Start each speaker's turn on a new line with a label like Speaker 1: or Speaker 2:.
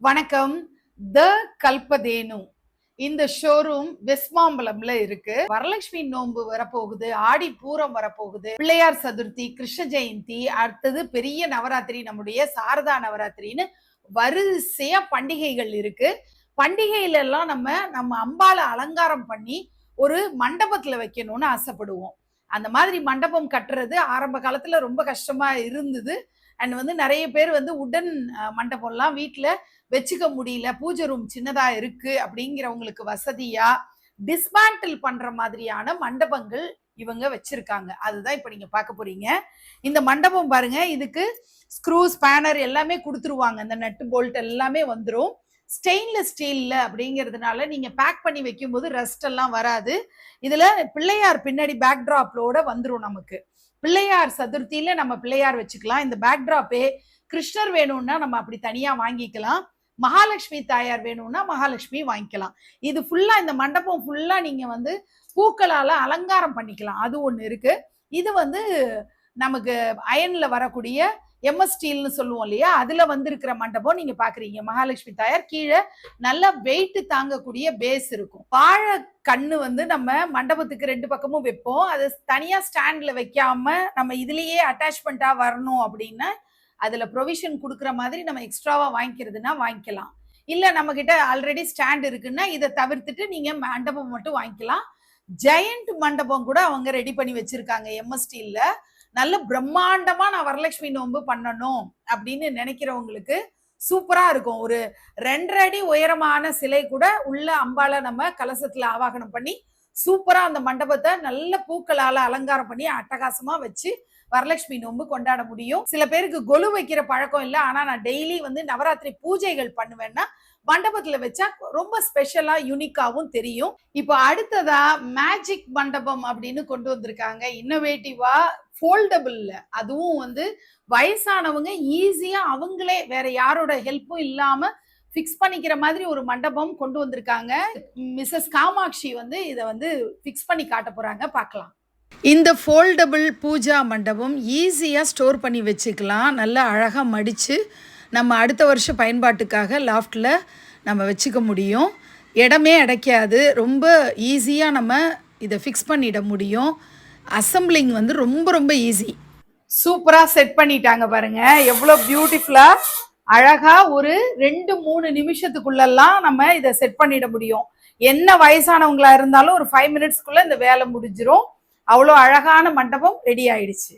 Speaker 1: வணக்கம். த கல்பதேனு. இந்த ஷோரூம் வெஸ்மாம்பலம்ல இருக்கு. வரலட்சுமி நோன்பு வரப்போகுது ஆடி பூரம் வரப்போகுது. பிள்ளையார் சதுர்த்தி கிருஷ்ண ஜெயந்தி அடுத்தது பெரிய நவராத்திரி நம்முடைய சாரதா நவராத்திரின்னு வரிசையா பண்டிகைகள் இருக்கு. பண்டிகையில எல்லாம் நம்ம நம்ம அம்பால அலங்காரம் பண்ணி ஒரு மண்டபத்துல வைக்கணும்னு ஆசைப்படுவோம். அந்த மாதிரி மண்டபம் கட்டுறது ஆரம்ப காலத்துல ரொம்ப கஷ்டமா இருந்தது. அண்ட் வந்து நிறைய பேர் வந்து உடன் மண்டபம்லாம் வீட்டில் வச்சுக்க முடியல. பூஜை ரூம் சின்னதாக இருக்குது அப்படிங்கிறவங்களுக்கு வசதியாக டிஸ்மேண்டில் பண்ணுற மாதிரியான மண்டபங்கள் இவங்க வச்சுருக்காங்க. அதுதான் இப்போ நீங்கள் பார்க்க போகிறீங்க இந்த மண்டபம் பாருங்க இதுக்கு ஸ்க்ரூ ஸ்பேனர் எல்லாமே கொடுத்துருவாங்க. இந்த நட்டு போல்ட் எல்லாமே வந்துடும் ஸ்டெயின்லெஸ் ஸ்டீலில் அப்படிங்கிறதுனால நீங்கள் பேக் பண்ணி வைக்கும்போது ரஸ்ட் எல்லாம் வராது. இதில் பிள்ளையார் பின்னாடி பேக்ட்ராப்லோட வந்துடும் நமக்கு. பிள்ளையார் சதுர்த்தியில் நம்ம பிள்ளையார் வச்சுக்கலாம். இந்த பேக்ட்ராப்பே கிருஷ்ணர் வேணும்னா நம்ம அப்படி தனியாக வாங்கிக்கலாம். மகாலட்சுமி தாயார் வேணும்னா மகாலட்சுமி வாங்கிக்கலாம். இது ஃபுல்லாக இந்த மண்டபம் ஃபுல்லாக நீங்கள் வந்து பூக்களால் அலங்காரம் பண்ணிக்கலாம். அது ஒன்று இருக்குது இது வந்து நமக்கு அயனில் வரக்கூடிய எம்எஸ் சொல்லுவோம் இல்லையா? அதுல வந்திருக்கிற மண்டபம் நீங்க பாக்குறீங்க. மகாலட்சுமி தாயார் கீழே நல்ல வெயிட் தாங்கக்கூடிய பேஸ் இருக்கும். வாழை கண்ணு வந்து நம்ம மண்டபத்துக்கு ரெண்டு பக்கமும் வைப்போம். அது தனியா ஸ்டாண்ட்ல வைக்காம நம்ம இதுலயே அட்டாச்மெண்டா வரணும் அப்படின்னா அதுல ப்ரொவிஷன் கொடுக்குற மாதிரி நம்ம எக்ஸ்ட்ராவா வாங்கிக்கிறதுனா வாங்கிக்கலாம். இல்ல நம்ம கிட்ட ஆல்ரெடி ஸ்டாண்ட் இருக்குன்னா இதை தவிர்த்துட்டு நீங்க மண்டபம் மட்டும் வாங்கிக்கலாம். ஜெயண்ட் மண்டபம் கூட அவங்க ரெடி பண்ணி வச்சிருக்காங்க எம்எஸ்டியில் நல்ல பிரம்மாண்டமா நான் வரலட்சுமி நோன்பு பண்ணணும் அப்படின்னு நினைக்கிறவங்களுக்கு சூப்பரா இருக்கும். ஒரு ரெண்டரை அடி உயரமான சிலை கூட உள்ள அம்பால நம்ம கலசத்துல ஆவாகனம் பண்ணி சூப்பரா அந்த மண்டபத்தை நல்ல பூக்களால அலங்காரம் பண்ணி அட்டகாசமா வச்சு வரலட்சுமி நோன்பு கொண்டாட முடியும். சில பேருக்கு கொலு வைக்கிற பழக்கம் இல்லை. ஆனா நான் டெய்லி வந்து நவராத்திரி பூஜைகள் பண்ணுவேன்னா மண்டபத்துல வச்சா ரொம்ப ஸ்பெஷலா யூனிக்காவும் தெரியும். இப்போ அடுத்ததா மேஜிக் மண்டபம் அப்படின்னு கொண்டு வந்திருக்காங்க. இன்னோவேட்டிவா ஃபோல்டபுள்ல அதுவும் வந்து வயசானவங்க ஈஸியா அவங்களே வேற யாரோட ஹெல்ப்பும் இல்லாம ஃபிக்ஸ் பண்ணிக்கிற மாதிரி ஒரு மண்டபம் கொண்டு வந்திருக்காங்க. மிஸ்ஸஸ் காமாட்சி வந்து இதை வந்து ஃபிக்ஸ் பண்ணி காட்ட போறாங்க. பார்க்கலாம். இந்த ஃபோல்டபுள் பூஜா மண்டபம் ஈஸியாக ஸ்டோர் பண்ணி வச்சுக்கலாம். நல்லா அழகாக மடித்து நம்ம அடுத்த வருஷம் பயன்பாட்டுக்காக லாஃப்டில் நம்ம வச்சுக்க முடியும். இடமே அடைக்காது. ரொம்ப ஈஸியாக நம்ம இதை ஃபிக்ஸ் பண்ணிட முடியும். அசம்பிளிங் வந்து ரொம்ப ரொம்ப ஈஸி சூப்பராக செட் பண்ணிட்டாங்க பாருங்க. எவ்வளோ பியூட்டிஃபுல்லாக அழகாக ஒரு ரெண்டு மூணு நிமிஷத்துக்குள்ளெல்லாம் நம்ம இதை செட் பண்ணிட முடியும். என்ன வயசானவங்களா இருந்தாலும் ஒரு ஃபைவ் மினிட்ஸ்க்குள்ளே இந்த வேலை முடிஞ்சிரும். அவ்வளோ அழகான மண்டபம் ரெடி ஆயிடுச்சு.